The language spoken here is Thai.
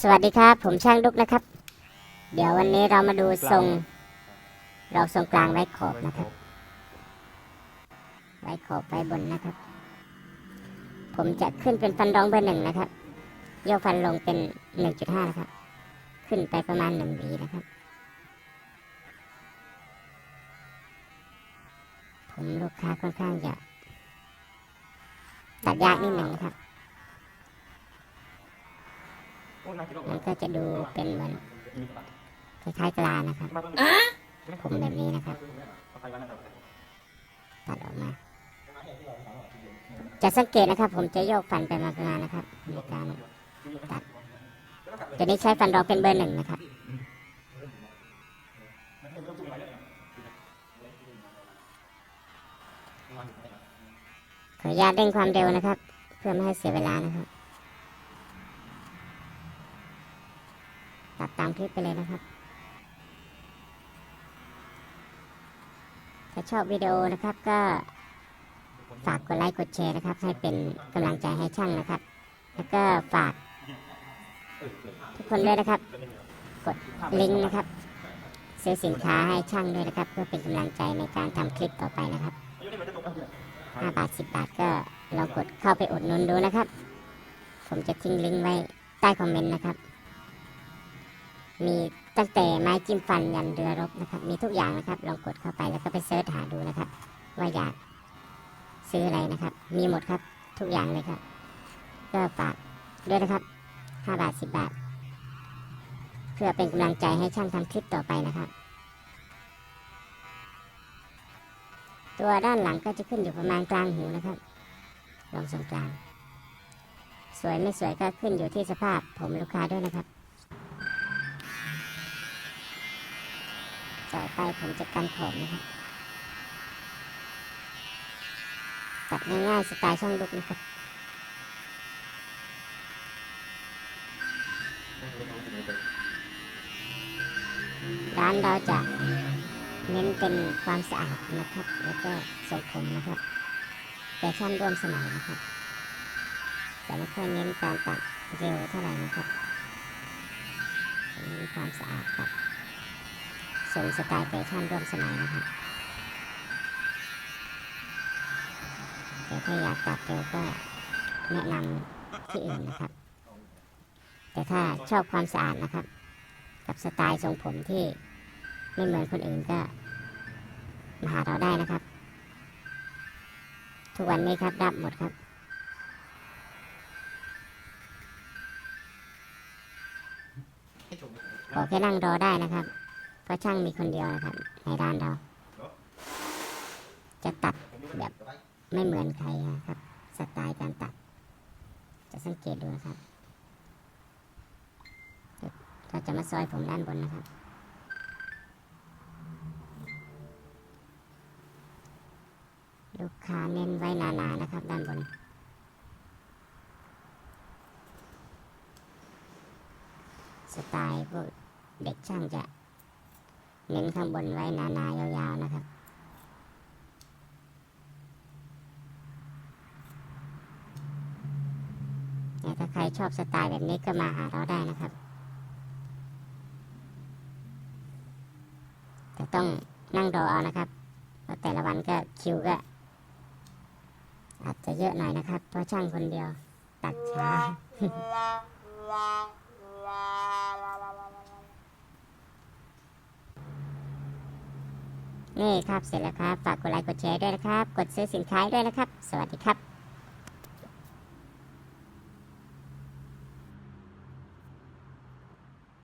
สวัสดีครับ ผมช่างดุกนะครับ เดี๋ยววันนี้เรามาดูทรงเราทรงกลางไว้ขอบนะครับ ไว้ขอบไว้บนนะครับ ผมจะขึ้นเป็นฟันรองเบอร์หนึ่งนะครับโยกฟันลงเป็นหนึ่งจุดห้านะครับ ขึ้นไปประมาณหนึ่งวีนะครับ ผมลูกค้าค่อนข้างจะตัดยากนิดหนึ่งนะครับ มันก็จะดูเป็นเหมือนคล้ายๆกลานะครับผมแบบนี้นะครับตัดออกมา จะสังเกตนะครับ ผมจะโยกฟันไปมาประมาณนะครับในการตัดจะได้ใช้ฟันรองเป็นเบอร์หนึ่งนะครับขออนุญาตเร่งความเร็วนะครับ เพื่อไม่ให้เสียเวลานะครับ ตัดตามคลิปไปเลยนะครับ ถ้าชอบวิดีโอนะครับก็ฝากกดไลค์กดแชร์นะครับ ให้เป็นกำลังใจให้ช่างนะครับ แล้วก็ฝาก ทุกคนด้วยนะครับ กดลิงก์นะครับ ซื้อสินค้าให้ช่างด้วยนะครับ เพื่อเป็นกำลังใจในการทำคลิปต่อไปนะครับ5บาท 10 บาทก็ลองกดเข้าไปอุดหนุนดูนะครับ ผมจะทิ้งลิงก์ไว้ใต้คอมเมนต์นะครับ มีตั้งแต่ไม้จิ้มฟันยันเรือรบนะครับ มีทุกอย่างนะครับ ลองกดเข้าไปแล้วก็ไปเสิร์ชหาดูนะครับ ว่าอยากซื้ออะไรนะครับ มีหมดครับทุกอย่างเลยครับ ก็ฝากด้วยนะครับ5บาท10บาท เพื่อเป็นกำลังใจให้ช่างทำคลิปต่อไปนะครับ ตัวด้านหลังก็จะขึ้นอยู่ประมาณกลางหูนะครับ ลองทรงกลาง สวยไม่สวยก็ขึ้นอยู่ที่สภาพผมลูกค้าด้วยนะครับ ต่อไปผมจะกันผมนะครับตัดง่ายๆสไตล์ช่างลุกนะครับร้านเราจะเน้นเป็นความสะอาดนะครับ แล้วก็ทรงผมนะครับแฟชั่นร่วมสมัยนะครับแต่ไม่ค่อยเน้นการตัดเร็วเท่าไหร่นะครับเน้นความสะอาดครับ ทรงสไตล์แฟชั่นร่วมสมัยนะครับแต่ถ้าอยากตัดเร็วก็แนะนำที่อื่นนะครับ แต่ถ้าชอบความสะอาดนะครับ กับสไตล์ทรงผมที่ไม่เหมือนคนอื่นก็มาหาเราได้นะครับ ทุกวันนี้ครับรับหมดครับขอแค่นั่งรอได้นะครับ เพราะช่างมีคนเดียวนะครับ ในร้านเรา จะตัดแบบไม่เหมือนใครนะครับ สไตล์การตัด จะสังเกตดูนะครับเราจะมาซอยผมด้านบนนะครับลูกค้าเน้นไว้หนาๆนะครับ ด้านบน สไตล์พวกเด็กช่างจะ เน้นข้างบนไว้หนาๆยาวๆนะครับแต่ถ้าใครชอบสไตล์แบบนี้ก็มาหาเราได้นะครับ แต่ต้องนั่งรอเอานะครับเพราะแต่ละวันก็คิวก็อาจจะเยอะหน่อยนะครับ เพราะช่างคนเดียวตัดช้า นี่ครับเสร็จแล้วครับ ฝากกดไลค์กดแชร์ด้วยนะครับ กดซื้อสินค้าด้วยนะครับ สวัสดีครับ